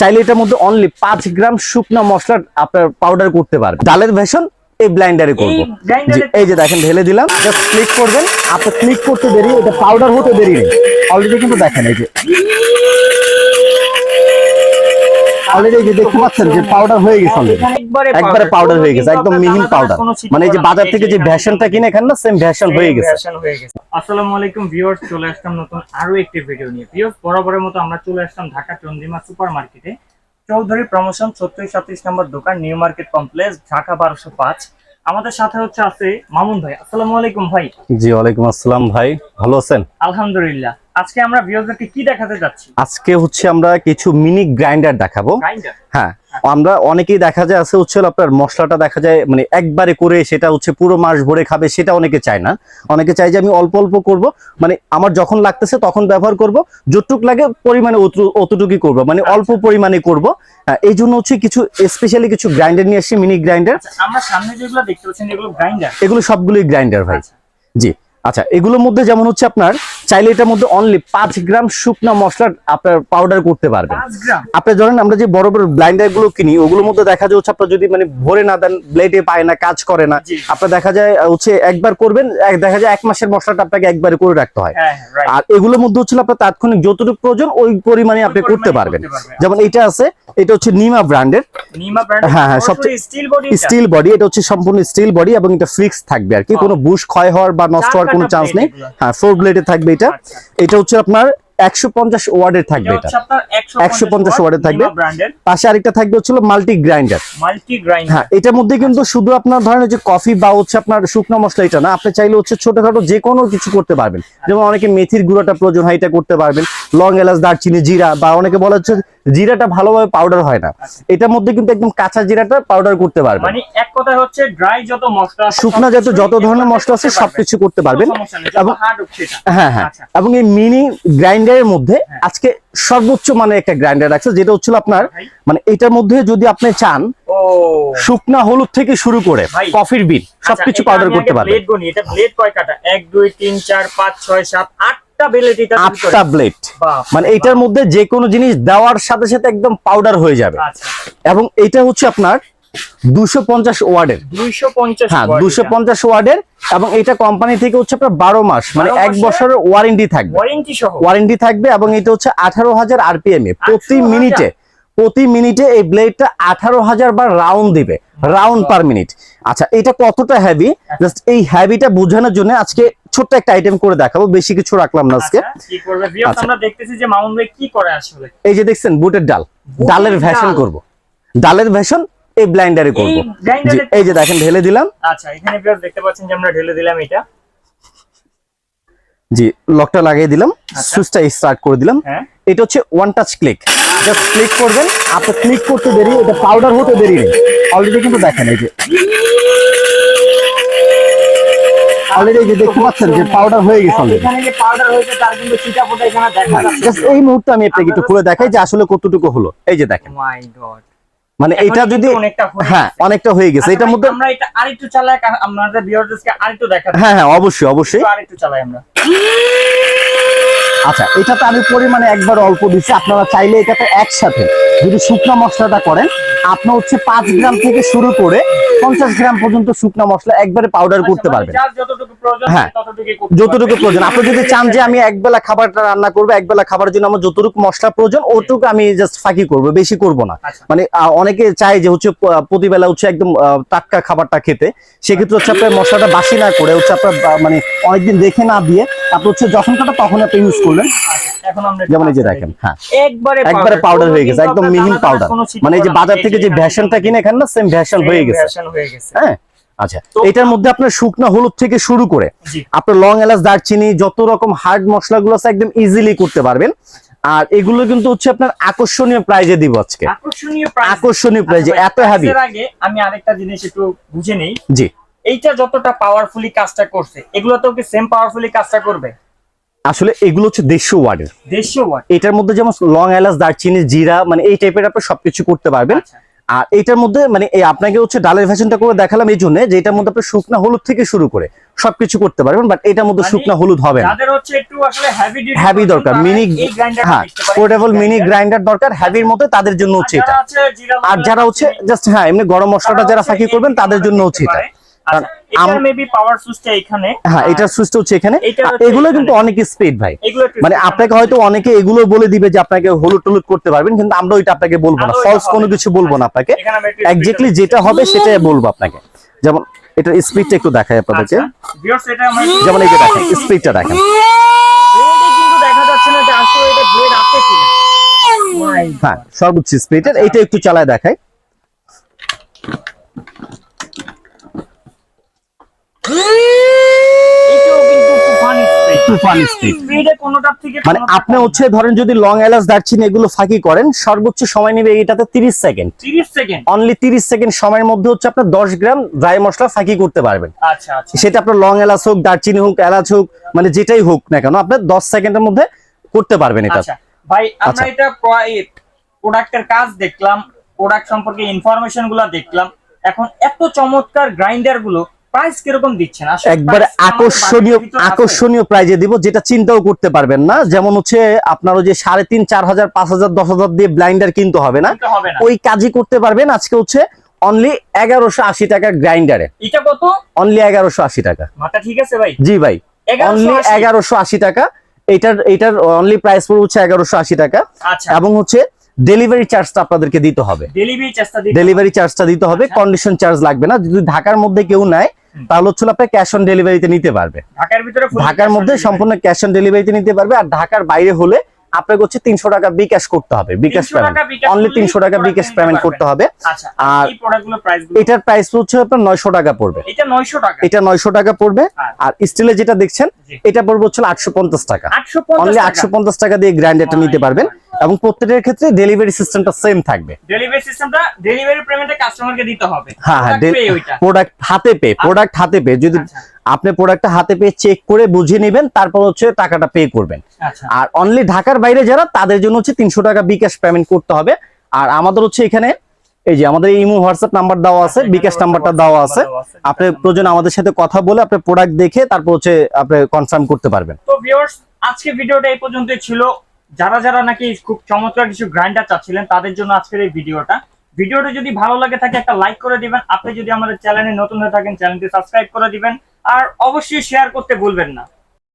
চাইলে এটার মধ্যে অনলি পাঁচ গ্রাম শুকনা মশলা আপনার পাউডার করতে পারবেন। ডালের ভেষণ এই ব্লাইন্ডারে করব। এই এ- জি, এই যে দেখেন ঢেলে দিলাম। জাস্ট ক্লিক করবেন। আপনার ক্লিক করতে দেরি এটা পাউডার হতে দেরি নেই। অলরেডি কিন্তু দেখেন এই যে অলরেডি দেখতে পাচ্ছেন যে পাউডার হয়ে গেছে একবারে পাউডার হয়ে গেছে একদম মিহিন পাউডার মানে যে বাজার থেকে যে ভ্যাশনটা কিনে খান না সেম ভ্যাশন হয়ে গেছে। আসসালামু আলাইকুম ভিউয়ার্স চলে আসলাম নতুন আরও একটি ভিডিও নিয়ে। ভিউয়ার্স বরাবরের মতো আমরা চলে আসলাম ঢাকা চন্দ্রিমা সুপার মার্কেটে চৌধুরী প্রমোশন ছত্রিশ সাতত্রিশ নম্বর দোকান নিউ মার্কেট কমপ্লেক্স ঢাকা বারোশো পাঁচ। আমাদের সাথে হচ্ছে আছে মামুন ভাই। আসসালামু আলাইকুম ভাই। জি ওয়ালাইকুম আসসালাম ভাই। ভালো আছেন? আলহামদুলিল্লাহ। আজকে আমরা ভিউয়ারদেরকে কি দেখাতে যাচ্ছি? আজকে হচ্ছে আমরা কিছু মিনি গ্রাইন্ডার দেখাবো। গ্রাইন্ডার হ্যাঁ আমরা অনেকেই দেখা যায় আছে হচ্ছে আপনার মশলাটা দেখা যায় মানে একবারে করে সেটা হচ্ছে পুরো মাস ভরে খাবে সেটা অনেকে চায় না। অনেকে চায় যে আমি অল্প অল্প করব মানে আমার যখন লাগতেছে তখন ব্যবহার করব যতটুক লাগে পরিমাণে অতটুকুই করব মানে অল্প পরিমাণে করব। হ্যাঁ, এই জন্য হচ্ছে কিছু স্পেশালি কিছু গ্রাইন্ডার নিয়ে আসছি মিনি গ্রাইন্ডার আচ্ছা আমরা সামনে যেগুলো দেখতে পাচ্ছেন এগুলো গ্রাইন্ডার এগুলো সবগুলোই গ্রাইন্ডার ভাই। আচ্ছা। জি। আচ্ছা এগুলোর মধ্যে যেমন হচ্ছে আপনার চাইলে এটার মধ্যে অনলি পাঁচ গ্রাম শুকনা মশলা আপনার পাউডার করতে পারবেন। আপনি ধরেন আমরা যে বড় বড় ব্লাইন্ডারগুলো কিনি ওগুলোর মধ্যে দেখা যায় হচ্ছে আপনার যদি মানে ভরে না দেন ব্লেডে পায় না কাজ করে না আপনার দেখা যায় হচ্ছে একবার করবেন দেখা যায় এক মাসের মশলাটা আপনাকে একবারে করে রাখতে হয়। হ্যাঁ হ্যাঁ আর এগুলোর মধ্যে হচ্ছে আপনার তাৎক্ষণিক যতটুকু প্রয়োজন ওই পরিমাণে আপনি করতে পারবেন। যেমন এটা আছে এটা হচ্ছে নিমা ব্র্যান্ডের হ্যাঁ, হ্যাঁ, সবচেয়ে- স্টিল বডি এটা হচ্ছে সম্পূর্ণ স্টিল বডি এবং এটা ফিক্স থাকবে আর কি। কোনো বুশ ক্ষয় হওয়ার বা নষ্ট হওয়ার কোনো চান্স নেই। হ্যাঁ ফোর ব্লেডে থাকবে এটা। আচ্ছা। এটা হচ্ছে আপনার একশো পঞ্চাশ ওয়ার্ডের থাকবে এটা 150 ওয়াটের থাকবে। পাশে আরেকটা থাকবে হচ্ছিল মাল্টি গ্রাইন্ডার। Multi grinder. হ্যাঁ এটার মধ্যে কিন্তু শুধু আপনার ধরেন যে কফি বা হচ্ছে আপনার শুকনো মশলা এটা না আপনি চাইলে হচ্ছে ছোটখাটো যে কোনো কিছু করতে পারবেন। যেমন অনেকে মেথির গুঁড়োটা প্রয়োজন হয় এটা করতে পারবেন। লং এলাচ দারচিনি জিরা বা অনেকে বলা হচ্ছে জিরাটা ভালোভাবে পাউডার হয় না। এটার মধ্যে কিন্তু একদম কাঁচা জিরাটা পাউডার করতে পারবেন। মানে এক কথা হচ্ছে ড্রাই যত মশলা শুকনা যত যত ধরনের মশলা আছে সবকিছু করতে পারবেন। এবং-। হ্যাঁ হ্যাঁ। আচ্ছা। এবং এই মিনি গ্রাইন্ডারের মধ্যে হ্যাঁ। আজকে সর্বোচ্চ মানে একটা গ্রাইন্ডার আছে যেটা হচ্ছিল আপনার মানে এটার মধ্যে যদি আপনি চান শুকনা হলুদ থেকে শুরু করে কফির বিন সবকিছু পাউডার করতে পারবেন। ব্লেড গনি এটা ব্লেড কয় কাটা? 1 2 3 4 5 6 7 আটটা ব্লেড আটটা ব্লেড মানে এটার মধ্যে যে কোনো জিনিস দেওয়ার সাথে সাথে একদম পাউডার হয়ে যাবে। আচ্ছা। এবং এটা হচ্ছে আপনার দুশো পঞ্চাশ ওয়ার্ডের। 250 হ্যাঁ watt দুশো এটা। পঞ্চাশ ওয়ার্ডের এবং এটা কোম্পানি থেকে হচ্ছে আপনার বারো মাস মানে এক বছরের ওয়ারেন্টি থাকবে। ওয়ারেন্টি থাকবে এবং এটা হচ্ছে আঠারো হাজার আরপিএম এ। প্রতি মিনিটে প্রতি মিনিটে এই ব্লেডটা আঠারো হাজার বার রাউন্ড দিবে। রাউন্ড পার মিনিট আচ্ছা এটা কতটা হেভি জাস্ট এই হ্যাভিটা বোঝানোর জন্য আজকে ছোট্ট একটা আইটেম করে দেখাবো। বেশি কিছু রাখলাম না আজকে। আচ্ছা, আচ্ছা। আমরা দেখতেছি যে মামুন কি করে আসলে? এই যে দেখছেন বুটের ডাল। ডালের ডাল। ভ্যাশন করব। ডালের ভ্যাশন এই ব্লাইন্ডারে করব। এই যে দেখেন ঢেলে দিলাম। আচ্ছা এখানে দেখতে পাচ্ছেন যে আমরা ঢেলে দিলাম এটা। জি লকটা লাগিয়ে দিলাম সুইচটা স্টার্ট করে দিলাম। হ্যাঁ। এটা হচ্ছে one touch click just click করবেন আপনি ক্লিক করতে দেরি এটা পাউডার হতে দেরি নেই। অলরেডি কিন্তু দেখেন এই যে। অলরেডি যে দেখতে পাচ্ছেন যে পাউডার হয়ে গেছে এখানে যে পাউডার হয়েছে তার কিন্তু চিটা ফোটা এখানে দেখা যাচ্ছে। জাস্ট এই মুহূর্তে আমি আপনাকে একটু খুলে দেখাই যে আসলে কতটুকু হলো। এই যে দেখেন। মাই গড মানে এটা যদি হ্যাঁ অনেকটা হয়ে গেছে। আচ্ছা এটার মধ্যে আমরা এটা আরেকটু চালাই আমাদের ভিউয়ারদেরকে আরেকটু দেখাতে হ্যাঁ হ্যাঁ অবশ্যই অবশ্যই। আরেকটু চালাই আমরা। আচ্ছা এটাতে আমি পরিমাণে একবার অল্প দিচ্ছি। আপনারা চাইলে এটাতে একসাথে যদি শুকনো মশলাটা করেন আপনার হচ্ছে পাঁচ গ্রাম থেকে শুরু করে পঞ্চাশ গ্রাম পর্যন্ত শুকনো মশলা একবারে পাউডার করতে আচ্ছা, মানে পারবেন হ্যাঁ। যতটুকু প্রয়োজন। আপনি যদি চান যে আমি একবেলা খাবারটা রান্না করব একবেলা খাবারের জন্য আমার যতটুকু মশলা প্রয়োজন ওটুকু আমি জাস্ট ফাঁকি করব বেশি করব না। আচ্ছা। মানে অনেকে চায় যে হচ্ছে প্রতিবেলা হচ্ছে একদম টাটকা খাবারটা খেতে। সেক্ষেত্রে হচ্ছে আপনার মশলাটা বাসি না করে হচ্ছে আপনার মানে অনেকদিন রেখে না দিয়ে আপনি হচ্ছে যখন কাটা তখন আপনি ইউজ করলেন। যেমন এই যে দেখেন হ্যাঁ। একবারে একবারে পাউডার হয়ে গেছে একদম মিহিন পাউডার মানে এই যে বাজার থেকে যে ভ্যাশনটা কিনে খান না সেম ভ্যাশন হয়ে গেছে। হ্যাঁ। আচ্ছা এটার মধ্যে আপনার শুকনো হলুদ থেকে শুরু করে আপনার লং এলাচ দারচিনি যত রকম হার্ড মশলাগুলো আছে একদম ইজিলি করতে পারবেন। আর এগুলো কিন্তু হচ্ছে আপনার আকর্ষণীয় প্রাইজে দিব আজকে। আকর্ষণীয় প্রাইজে আচ্ছা এত হ্যাভি আগে আমি আরেকটা জিনিস একটু বুঝে নেই। জি। এইটা যতটা পাওয়ারফুলি কাজটা করছে এগুলো তো কি সেম পাওয়ারফুলি কাজটা করবে? আসলে এগুলো হচ্ছে দেড়শো ওয়ার্ডের দেড়শো ওয়াট এটার মধ্যে যেমন লং এলাচ দারচিনি জিরা মানে এই টাইপের আপনি সবকিছু করতে পারবেন। আচ্ছা। আর এটার মধ্যে মানে এই আপনাকে হচ্ছে ডালের ফ্যাশনটা করে দেখালাম এই জন্য যে এটার মধ্যে আপনি শুকনো হলুদ থেকে শুরু করে সবকিছু করতে পারবেন বাট এটার মধ্যে শুকনো শুকনা হলুদ হবে না। যাদের হচ্ছে একটু আসলে হেভি ডিউটি হেভি দরকার মিনি হ্যাঁ পোর্টেবল মিনি গ্রাইন্ডার দরকার হেভির মধ্যে তাদের জন্য হচ্ছে এটা। আর যারা হচ্ছে জাস্ট হ্যাঁ এমনি গরম মশলাটা যারা ফাঁকি করবেন তাদের জন্য হচ্ছে এটা। কারণ এখানে। হ্যাঁ এটার সুইচটা হচ্ছে এখানে। এটা আর হচ্ছে এগুলো কিন্তু অনেক স্পিড ভাই। মানে আপনাকে হয়তো অনেকে এগুলো বলে দিবে যে আপনাকে হলুদ টলুদ করতে পারবেন কিন্তু আমরা ওইটা আপনাকে বলব না। এটা ফলস কোনো কিছু বলব না আপনাকে। এখানে একটু যেটা হবে সেটাই বলব আপনাকে। যেমন এটার স্পিডটা একটু দেখাই আপনাদেরকে। আচ্ছা এটা আমরা যেমন এই যে দেখেন স্পিডটা দেখেন। এটা হ্যাঁ সর্বোচ্চ স্পিডের এইটা একটু চালায় দেখাই। মানে আপনি হচ্ছে ধরেন যদি লং এলাচ দারচিনি এগুলো ফাঁকি করেন সর্বোচ্চ সময় নেবে এটাতে তিরিশ সেকেন্ড। 30 সেকেন্ড। অনলি তিরিশ সেকেন্ড সময়ের মধ্যে হচ্ছে আপনার দশ গ্রাম ড্রাই মশলা ফাঁকি করতে পারবেন। আচ্ছা আচ্ছা। সেটা আপনার লং এলাচ হোক দারচিনি হোক এলাচ হোক মানে যেটাই হোক না কেন আপনার দশ সেকেন্ডের মধ্যে করতে পারবেন এটা। আচ্ছা ভাই আমরা আচ্ছা। এটা প্রোডাক্টের কাজ দেখলাম প্রোডাক্ট সম্পর্কে ইনফরমেশনগুলো দেখলাম। এখন এত চমৎকার গ্রাইন্ডারগুলো প্রাইস কীরকম দিচ্ছেন? একবারে আকর্ষণীয়? আকর্ষণীয় প্রাইজে দিব যেটা চিন্তাও করতে পারবেন না। যেমন হচ্ছে আপনার যে সাড়ে তিন চার হাজার পাঁচ হাজার দশ হাজার দিয়ে ব্লাইন্ডার কিনতে হবে না? ওই কাজই করতে পারবেন। আজকে হচ্ছে অনলি এগারোশো আশি টাকার গ্রাইন্ডারে এটা কত? অনলি এগারোশো আশি টাকা। মাথা ঠিক আছে ভাই? জি ভাই অনলি এগারোশো আশি টাকা। এটার এটার অনলি প্রাইস পড়বে হচ্ছে এগারোশো আশি টাকা। আচ্ছা। এবং হচ্ছে ডেলিভারি চার্জটা আপনাদেরকে দিতে হবে। ডেলিভারি চার্জটা দিতে হবে। আচ্ছা। কন্ডিশন চার্জ লাগবে না। যদি ঢাকার মধ্যে কেউ নেয়। তাহলে হচ্ছে আপনার ক্যাশ অন ডেলিভারিতে নিতে পারবে। ঢাকার ভিতরে ঢাকার মধ্যে সম্পূর্ণ ক্যাশ অন ডেলিভারিতে নিতে পারবে আর ঢাকার বাইরে হলে আপনাকে হচ্ছে তিনশো টাকা বিকাশ করতে হবে বিকাশ পেমেন্ট অনলি তিনশো টাকা বিকাশ পেমেন্ট করতে হবে। আচ্ছা আর এটার প্রাইস হচ্ছে আপনার নয়শো টাকা পড়বে। এটা 900 টাকা। এটা নয়শো টাকা পড়বে আর আর স্টিলে যেটা দেখছেন এটা পড়বে হচ্ছে আটশো পঞ্চাশ টাকা। অনলি আটশো পঞ্চাশ টাকা দিয়ে গ্রাইন্ডারটা My নিতে পারবেন। এবং প্রত্যেকের ক্ষেত্রে ডেলিভারি সিস্টেমটা সেম থাকবে। ডেলিভারি সিস্টেমটা ডেলিভারি পেমেন্টে কাস্টমারকে দিতে হবে। হ্যাঁ হ্যাঁ ওইটা। প্রোডাক্ট হাতে পে প্রোডাক্ট হাতে পে যদি আচ্ছা। আপনি প্রোডাক্টটা হাতে পেয়ে চেক করে বুঝে নেবেন তারপর হচ্ছে টাকাটা পে করবেন। আচ্ছা। আর অনলি ঢাকার বাইরে যারা তাদের জন্য হচ্ছে তিনশো টাকা বিকাশ পেমেন্ট করতে হবে। আর আমাদের হচ্ছে এখানে এই যে আমাদের ইমো হোয়াটসঅ্যাপ নাম্বার দেওয়া আছে বিকাশ নাম্বারটা WhatsApp দেওয়া আছে। দেওয়া আছে। আপনি প্রয়োজন আমাদের সাথে কথা বলে আপনি প্রোডাক্ট দেখে তারপর হচ্ছে আপনি কনফার্ম করতে পারবেন। তো ভিউয়ার্স আজকে ভিডিওটা এই পর্যন্তই ছিল। যারা যারা নাকি খুব চমৎকার কিছু গ্রাইন্ডার চাচ্ছিলেন, তাদের জন্য আজকের এই ভিডিওটা। ভিডিওটা যদি ভালো লাগে থাকে, একটা লাইক করে দিবেন। আপনি যদি আমাদের চ্যানেলে নতুন হয়ে থাকেন চ্যানেলটি সাবস্ক্রাইব করে দিবেন। আর অবশ্যই শেয়ার করতে ভুলবেন না।